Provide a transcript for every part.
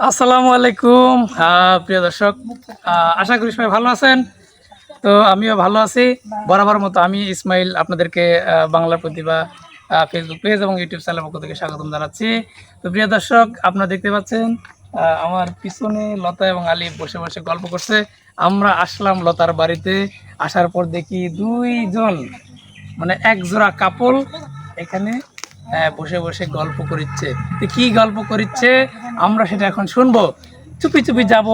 আসসালামু আলাইকুম। আহ, প্রিয় দর্শক আশা করি সবাই ভালো আছেন। তো আমিও ভালো আছি। বরাবর মতো আমি ইসমাইল আপনাদেরকে বাংলা প্রতিভা ফেসবুক পেজ এবং ইউটিউব চ্যানেলের পক্ষ থেকে স্বাগতম জানাচ্ছি। তো প্রিয় দর্শক আপনারা দেখতে পাচ্ছেন আমার পিছনে লতা এবং আলী বসে বসে গল্প করছে। আমরা আসলাম লতার বাড়িতে। আসার পর দেখি দুইজন মানে এক জোড়া কাপল এখানে বসে বসে গল্প করিচ্ছে। তো কি গল্প করিচ্ছে? আমরা সেটা এখন শুনব। চুপি চুপি যাব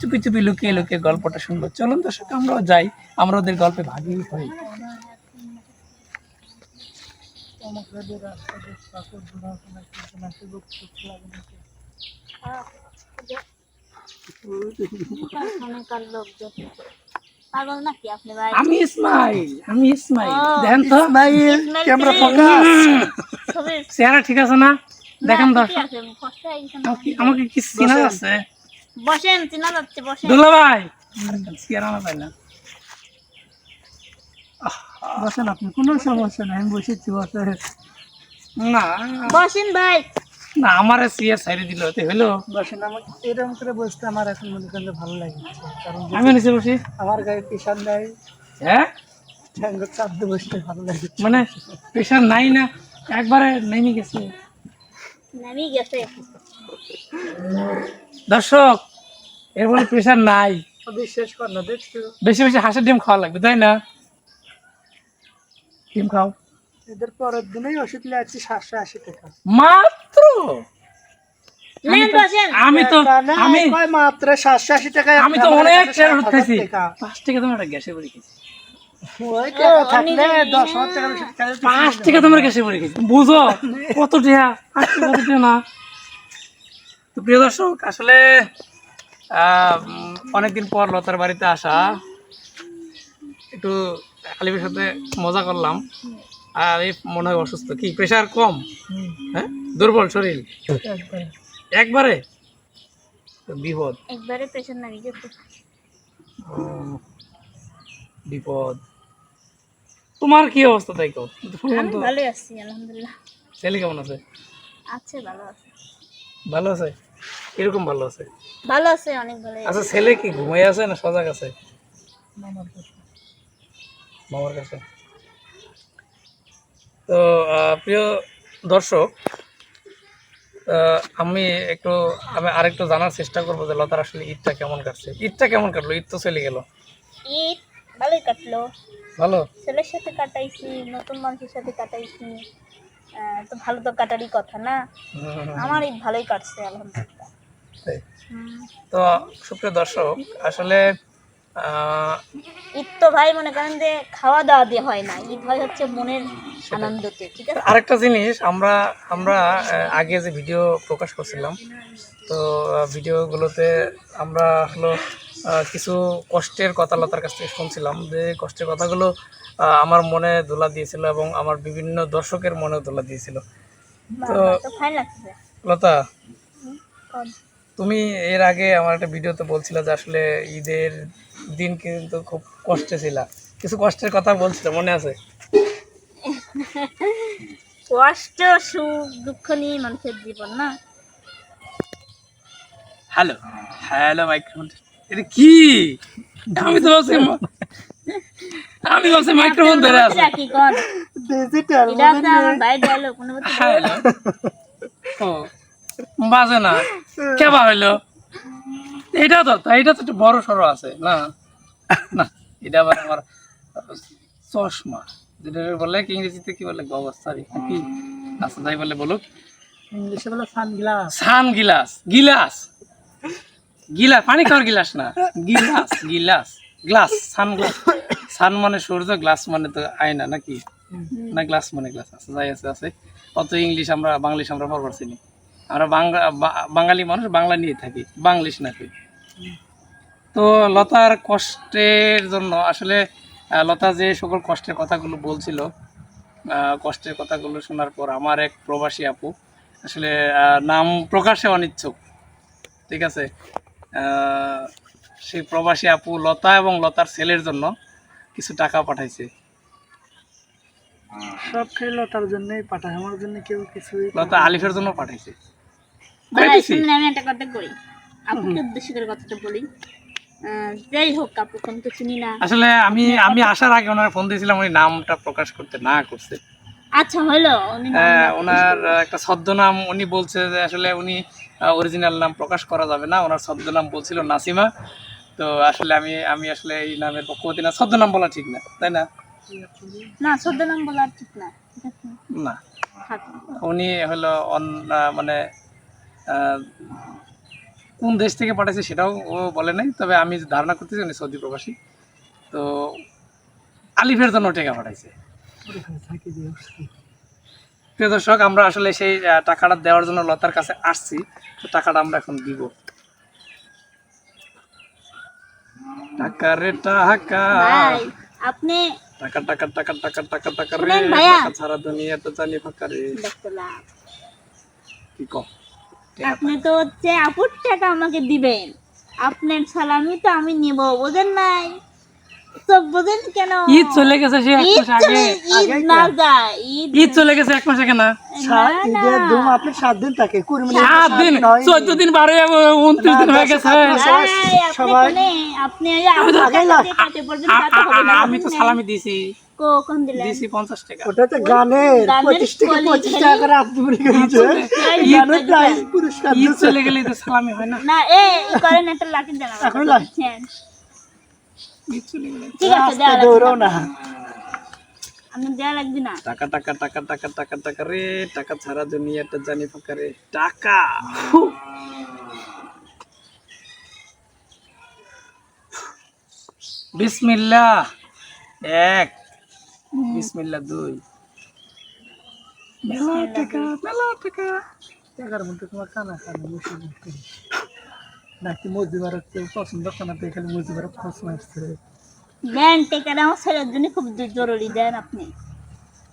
চুপি চুপি লুকিয়ে লুকিয়ে গল্পটা শুনব। চলুন দর্শক আমরাও যাই। আমরা ওদের গল্পে ভাগি হই। আমি ইসমাইল আমি ইসমাইল। দেখেন তো। Camera focus. চেহারা ঠিক আছে না? দেখেন না। আমাকে- কি চিনা আছে বসেন চিনা যাচ্ছে বসেন। দুলা ভাই! চেহারা না পাই না? বসেন আপনি কোনো সমস্যা নাই আমি বসেছি বসে না। বসেন ভাই। না আমার চেয়ার সাইডে দিল তো হলো বসেন আমাকে এরকম করে বসতে আমার এখন মনে করেন ভালো লাগে কারণ আমি নিচে বসি। আমার গায়ে নাই। হ্যাঁ? ঠ্যাঙ্গর চাপতে বসতে ভালো লাগে। মানে প্রেশার নাই না? একবারে নেমে গেছে। নামি গেছে। দর্শক এর বলে প্রেশার নাই বিশ্বাস কর না দেখছ বেশি বেশি হাঁসের ডিম খাওয়া লাগবে তাই না? ডিম খাও। এদের পরের দিনেই ওষুধ নিয়ে আসছি সাতশো আশি টাকা। মাত্র? আমি তো আমি মাত্র? সাতশো আশি টাকায় আমি তো অনেক খাইছি পাঁচ টাকা তোমার গ্যাসে খেয়েছি পাঁচ টাকা তোমার গ্যাসে পড়ে খেয়েছি বুঝো? কত টাকা পাঁচ টাকা কত টাকা না? তো প্রিয় দর্শক আসলে আহ, অনেকদিন পর লতার বাড়িতে আসা। একটু আলিমের সাথে মজা করলাম। আর এই মনে হয় অসুস্থ। কি প্রেশার কম? হ্যাঁ? দুর্বল শরীর? একবারে। বিপদ। একবারে পেশেন্ট নামি গেছে বিপদ। তোমার কি অবস্থা তাই কো আমি ভালোই আছি আলহামদুলিল্লাহ। ছেলে কেমন আছে? আছে ভালো আছে। ভালো আছে? এরকম ভালো আছে? ভালো আছে অনেক ভালো আচ্ছা ছেলে কি ঘুমাই আছে না সজাগ আছে? মামার কাছে। তো প্রিয় দর্শক আহ, আমি একটু আমি আরেকটু জানার চেষ্টা করব যে লতার আসলে ঈদটা কেমন কাটছে। ঈদটা কেমন কাটলো? ঈদ তো চলে গেল। ঈদ ভালোই কাটলো। ভালো? ছেলের সাথে কাটাইছি নতুন মানুষের সাথে কাটাইছি। আহ, তো ভালো তো কাটারই কথা না? আমারই আমার ভালোই কাটছে আলহামদুলিল্লাহ। তো সুপ্রিয় দর্শক আসলে ঈদ তো ভাই মনে করেন যে খাওয়া দাওয়া দিয়ে হয় না। ঈদ হয় হচ্ছে মনের আনন্দতে ঠিক আছে? আরেকটা জিনিস আমরা আমরা আগে যে ভিডিও প্রকাশ করছিলাম তো ভিডিওগুলোতে আমরা হলো কিছু কষ্টের কথা লতার কাছ থেকে শুনছিলাম। যে কষ্টের কথাগুলো আমার মনে দোলা দিয়েছিল এবং আমার বিভিন্ন দর্শকের মনে দোলা দিয়েছিল। তো লতা তুমি এর আগে আমার একটা ভিডিওতে বলছিলে যে আসলে ঈদের দিন কিন্তু খুব কষ্টে ছিল। কিছু কষ্টের কথা বলছিল মনে আছে? কষ্ট সুখ দুঃখ নিয়ে মানুষের জীবন না? হ্যালো হ্যালো মাইক্রোফোন এটা কি? আমি তো মা- আমি ভাবছি মাইক্রোফোন ধরে আছে এটা কি কোন? ডিজিটাল এটা তো আমার ভাই ডায়লগ কোনো মতে হ্যালো ও বাজে না। কেবা হইল এটা তো তো এটা তো একটু বড় সড়ো আছে না? না এটা আবার আমার চশমা। যেটা বলে কি ইংরেজিতে কি বলে সরি কি? আচ্ছা যাই বলে বলুক। ইংলিশে বলে সানগ্লাস গিলাস গিলাস গিলাস পানি খাওয়ার গিলাস না। গিলাস গিলাস গ্লাস সান গ্লাস সান মানে সূর্য গ্লাস মানে তো আয়না নাকি? না গ্লাস মানে গ্লাস আছে যাই আছে আছে। অত ইংলিশ আমরা বাংলিশ আমরা পড়বার চিনি। আমরা বাংলা বাঙালি মানুষ বাংলা নিয়ে থাকি বাংলিশ নাকি তো লতার কষ্টের জন্য আসলে লতা যে সকল কষ্টের কথাগুলো বলছিল কষ্টের কথাগুলো শোনার পর আমার এক প্রবাসী আপু আসলে নাম প্রকাশে অনিচ্ছুক ঠিক আছে? সেই প্রবাসী আপু লতা এবং লতার ছেলের জন্য কিছু টাকা পাঠাইছে। সব খেলো তার জন্যই পাঠায় আমার জন্য কেউ কিছুই লতা আলিফের জন্য পাঠাইছে? শুনুন আমি একটা কথা আপুকে উদ্দেশ্য করে কথাটা বলি। যাই হোক আপু আমি তো চিনি না। আসলে আমি আমি আসার আগে ওনার ফোন দিয়েছিলাম উনি নামটা প্রকাশ করতে না করছে। আচ্ছা হলো? হ্যাঁ, ওনার একটা ছদ্মনাম উনি বলছে যে আসলে উনি অরিজিনাল নাম প্রকাশ করা যাবে না। ওনার ছদ্মনাম বলছিল নাসিমা। তো আসলে আমি আমি আসলে এই নামের পক্ষপাতি না। ছদ্মনাম বলা ঠিক না তাই না? না সদ্য নাম বলা ঠিক না না। উনি হলো মানে কোন দেশ থেকে পাঠাইছে সেটাও ও বলে নাই তবে আমি ধারণা করতেছি উনি সৌদি প্রবাসী। তো আলিফের জন্য টাকা পাঠাইছে। প্রিয় দর্শক আমরা আসলে সেই টাকাটা দেওয়ার জন্য লতার কাছে আসছি তো টাকাটা আমরা এখন দিব। টাকা। রে টাকা আপনি টাকা টাকা টাকা টাকা টাকা টাকা রে টাকা ছাড়া দুনিয়া তো জানি ফাঁকা রে। কি কম? আপনি তো হচ্ছে আপুর টাকা আমাকে দিবেন। আপনার সালামি তো আমি নিব বোঝেন নাই? তো বোঝেন কেন? ঈদ চলে গেছে সে এক মাস আগে। ঈদ না যায় ঈদ ঈদ চলে গেছে এক মাস আগে না ঈদের ধুম সাত দিন থাকে কুড়ি মিনিট সাত দিন চোদ্দ দিন বারো উনত্রিশ দিন হয়ে গেছে। সবাই- আপনি আমি তো সালামি দিছি কোন দিলেন? দিছি পঞ্চাশ টাকা। ওটা তো গানের টাকা করে আপনি মনে করেছে গানের প্রাইজ পুরস্কার ঈদ চলে গেলে তো সালামি হয় না। না এ করেন একটা লাঠি দেন এখন লাঠি? হ্যাঁ, ঈদ চলে গেলে। ঠিক আছে দেওয়া না। না। আমি দেওয়া লাগবে না। টাকা টাকা টাকা টাকা টাকা টাকা রে টাকা ছাড়া দুনিয়াটা জানি ফাঁকা রে। টাকা! ফু। বিসমিল্লাহ। এক বিসমিল্লাহ দুই। মেলা টাকা মেলা টাকা টাকার মধ্যে তোমার কানা খানা মুসি মুখে নাকি মজিবার হচ্ছে পছন্দ খানা দিয়ে খালি মজিবার খোঁজ মারছে। দেন টেকার আমার ছেলের জন্য খুব জরুরি দেন আপনি।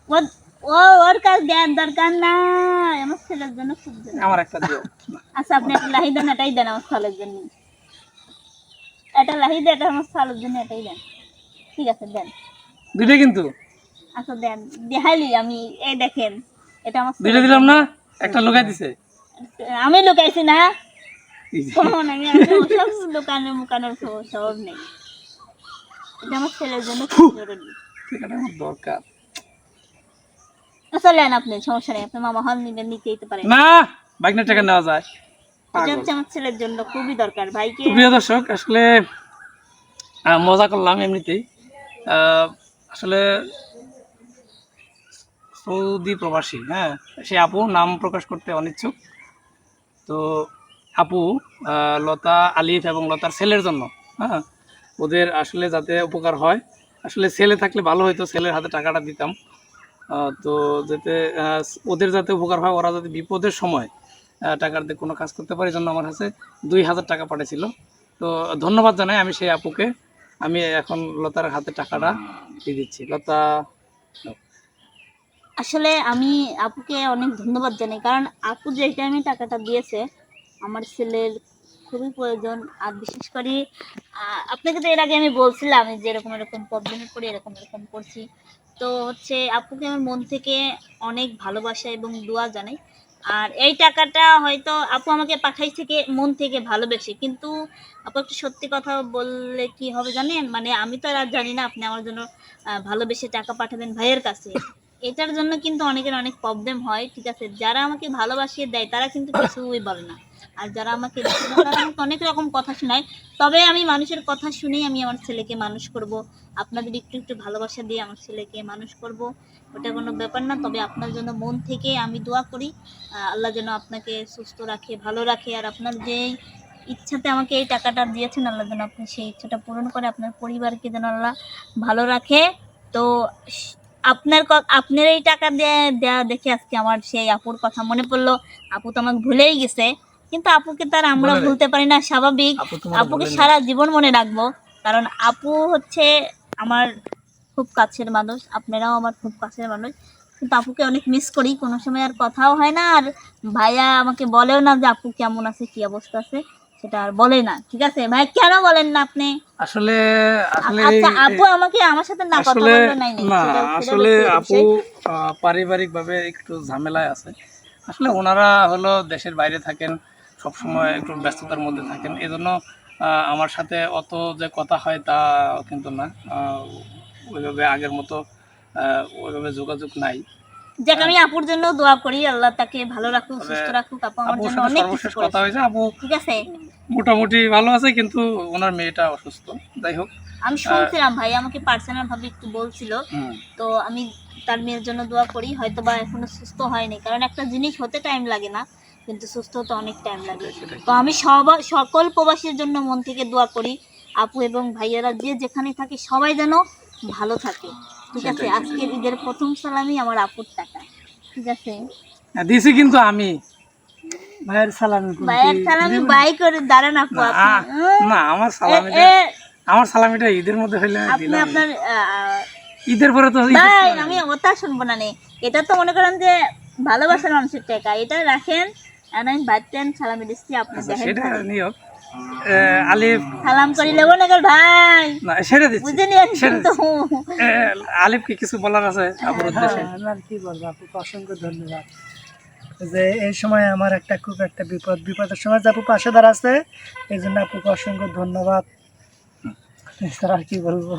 ও ও ওর কাছে দেওয়ার দরকার নাই আমার ছেলের জন্য খুব আমার একটা দিও। আচ্ছা আপনি একটা লাহি দেন এটাই দেন আমার ছেলের জন্য। এটা লাহি দেন এটা আমার ছেলের জন্য এটাই দেন। ঠিক আছে দেন। দুইটা কিন্তু। আচ্ছা দেন দেখাইলি আমি এই দেখেন এটা আমার দুইটা দিলাম না? একটা লুকাই দিছে। আমি লুকাইছি না। শোন আমি আমি ওসব দোকানে মুকানোর স্বভাব- স্বভাব নেই। এটা আমার ছেলের জন্য খুব জরুরি। টাকাটা আমার দরকার। আচ্ছা নেন আপনি সমস্যা নেই আপনি মামা হন নিবেন নিতেই তো পারেন। না বাইকনের টাকা নেওয়া যায়। এটা হচ্ছে আমার ছেলের জন্য খুবই দরকার ভাইকে তো প্রিয় দর্শক আসলে মজা করলাম এমনিতেই। আসলে সৌদি প্রবাসী হ্যাঁ? সে আপু নাম প্রকাশ করতে অনিচ্ছুক। তো আপু লতা, আলিফ এবং লতার ছেলের জন্য হ্যাঁ? ওদের আসলে যাতে উপকার হয়, আসলে ছেলে থাকলে ভালো হতো ছেলের হাতে টাকাটা দিতাম। তো যাতে ওদের যাতে উপকার হয়, ওরা যাতে বিপদের সময় টাকার দিয়ে কোনো কাজ করতে পারে জন্য আমার কাছে দুই হাজার টাকা পাঠিয়েছিল তো ধন্যবাদ জানাই আমি সেই আপুকে। আমি এখন লতার হাতে টাকাটা দিয়ে দিচ্ছি। লতা আসলে আমি আপুকে অনেক ধন্যবাদ জানাই, কারণ আপু যে টাইমে টাকাটা দিয়েছে, আমার ছেলের খুবই প্রয়োজন। আর বিশেষ করে আপনাকে তো এর আগে আমি বলছিলাম যে এরকম এরকম প্রবলেমে পড়ে এরকম এরকম করছি। তো হচ্ছে আপুকে আমার মন থেকে অনেক ভালোবাসা এবং দোয়া জানাই। আর এই টাকাটা হয়তো আপু আমাকে পাঠাই থেকে, মন থেকে ভালোবেসে। কিন্তু আপু একটা সত্যি কথা বললে কি হবে জানেন? মানে আমি তো আর জানি না আপনি আমার জন্য ভালোবেসে টাকা পাঠাবেন ভাইয়ের কাছে। এটার জন্য কিন্তু অনেকের অনেক প্রবলেম হয়, ঠিক আছে? যারা আমাকে ভালোবাসিয়ে দেয়, তারা কিন্তু কিছুই বলে না। আর যারা আমাকে অনেক রকম কথা শোনায়। তবে আমি মানুষের কথা শুনেই আমি আমার ছেলেকে মানুষ করব। আপনাদের একটু একটু ভালোবাসা দিয়ে আমার ছেলেকে মানুষ করব। ওটা কোনো ব্যাপার না, তবে আপনার জন্য মন থেকে আমি দোয়া করি। আল্লাহ যেন আপনাকে সুস্থ রাখে, ভালো রাখে। আর আপনার যে ইচ্ছাতে আমাকে এই টাকাটা দিয়েছেন, আল্লাহ যেন আপনি সেই ইচ্ছাটা পূরণ করে, আপনার পরিবারকে যেন আল্লাহ ভালো রাখে। তো আপনার আপনার এই টাকা দেয়া দেখে আজকে আমার সেই আপুর কথা মনে পড়ল। আপু তো আমাকে ভুলেই গেছে। কিন্তু আপুকে তার আমরা ভুলতে পারি না স্বাভাবিক। আপুকে সারা জীবন মনে রাখব। কারণ আপু হচ্ছে আমার খুব কাছের মানুষ। আপনারাও আমার খুব কাছের মানুষ। কিন্তু আপুকে অনেক মিস করি। কোনো সময় আর কথাও হয় না। আর ভাইয়া আমাকে বলেও না যে আপু কেমন আছে কি অবস্থা আছে। সেটা আর বলে না ঠিক আছে? ভাই কেন বলেন না আপনি? আসলে আসলে আচ্ছা আপু আমাকে আমার সাথে না কথা নাই নাই না আসলে আপু পারিবারিক ভাবে একটু ঝামেলায় আছে। আসলে ওনারা হলো দেশের বাইরে থাকেন সবসময় একটু ব্যস্ততার মধ্যে থাকেন। এজন্য আমার সাথে অত যে কথা হয় তা কিন্তু না। ওইভাবে আগের মতো ওইভাবে যোগাযোগ নাই। যাক আমি আপুর জন্য দোয়া করি আল্লাহ তাকে ভালো রাখুক সুস্থ রাখুক আপু আমার জন্য অনেক কিছু কথা হয়েছে আপু। ঠিক আছে? মোটামুটি ভালো আছে কিন্তু ওনার মেয়েটা অসুস্থ। যাই হোক আমি শুনছিলাম ভাই আমাকে পার্সোনাল ভাবে একটু বলছিল। তো আমি তার মেয়ের জন্য দোয়া করি হয়তো বা এখনও সুস্থ হয়নি। কারণ একটা জিনিস হতে টাইম লাগে না কিন্তু সুস্থ হতে অনেক টাইম লাগে। তো আমি সকল প্রবাসীর জন্য মন থেকে দোয়া করি আপু এবং ভাইয়ারা যে যেখানে থাকে সবাই যেন ভালো থাকে। ঠিক আছে সেটাই, আজকে ঈদের প্রথম সালামি আমার আপুর টাকা। ঠিক আছে? হ্যাঁ, দিছি কিন্তু আমি। ভাইয়ের সালামি ভাইয়ের সালামি বাই করে দাঁড়ান আপু না, আপনি আমার আমার সালামিটা ঈদের মধ্যে হইলে আপনি আপনার ঈদের পরে তো আমি ওটা শুনব না নে। এটা তো মনে করেন যে ভালোবাসার মানুষের টাকা। এটা রাখেন আর আমি বাড়তেন সালামি দিচ্ছি আপনি আচ্ছা, সেটা নিয়োগ। আলিফ সালাম করি লেবো না ভাই। না সেটা দিচ্ছি। বুঝে সেটা আলিফ কি কিছু বলার আছে আপুর উদ্দেশ্যে? হ্যাঁ, কি বলব আপুকে অসংখ্য ধন্যবাদ। যে এই সময় আমার একটা খুব একটা বিপদ, বিপদের সময় আপু পাশে দাঁড়াচ্ছে, এই জন্য আপুকে অসংখ্য ধন্যবাদ। আর কি বলব?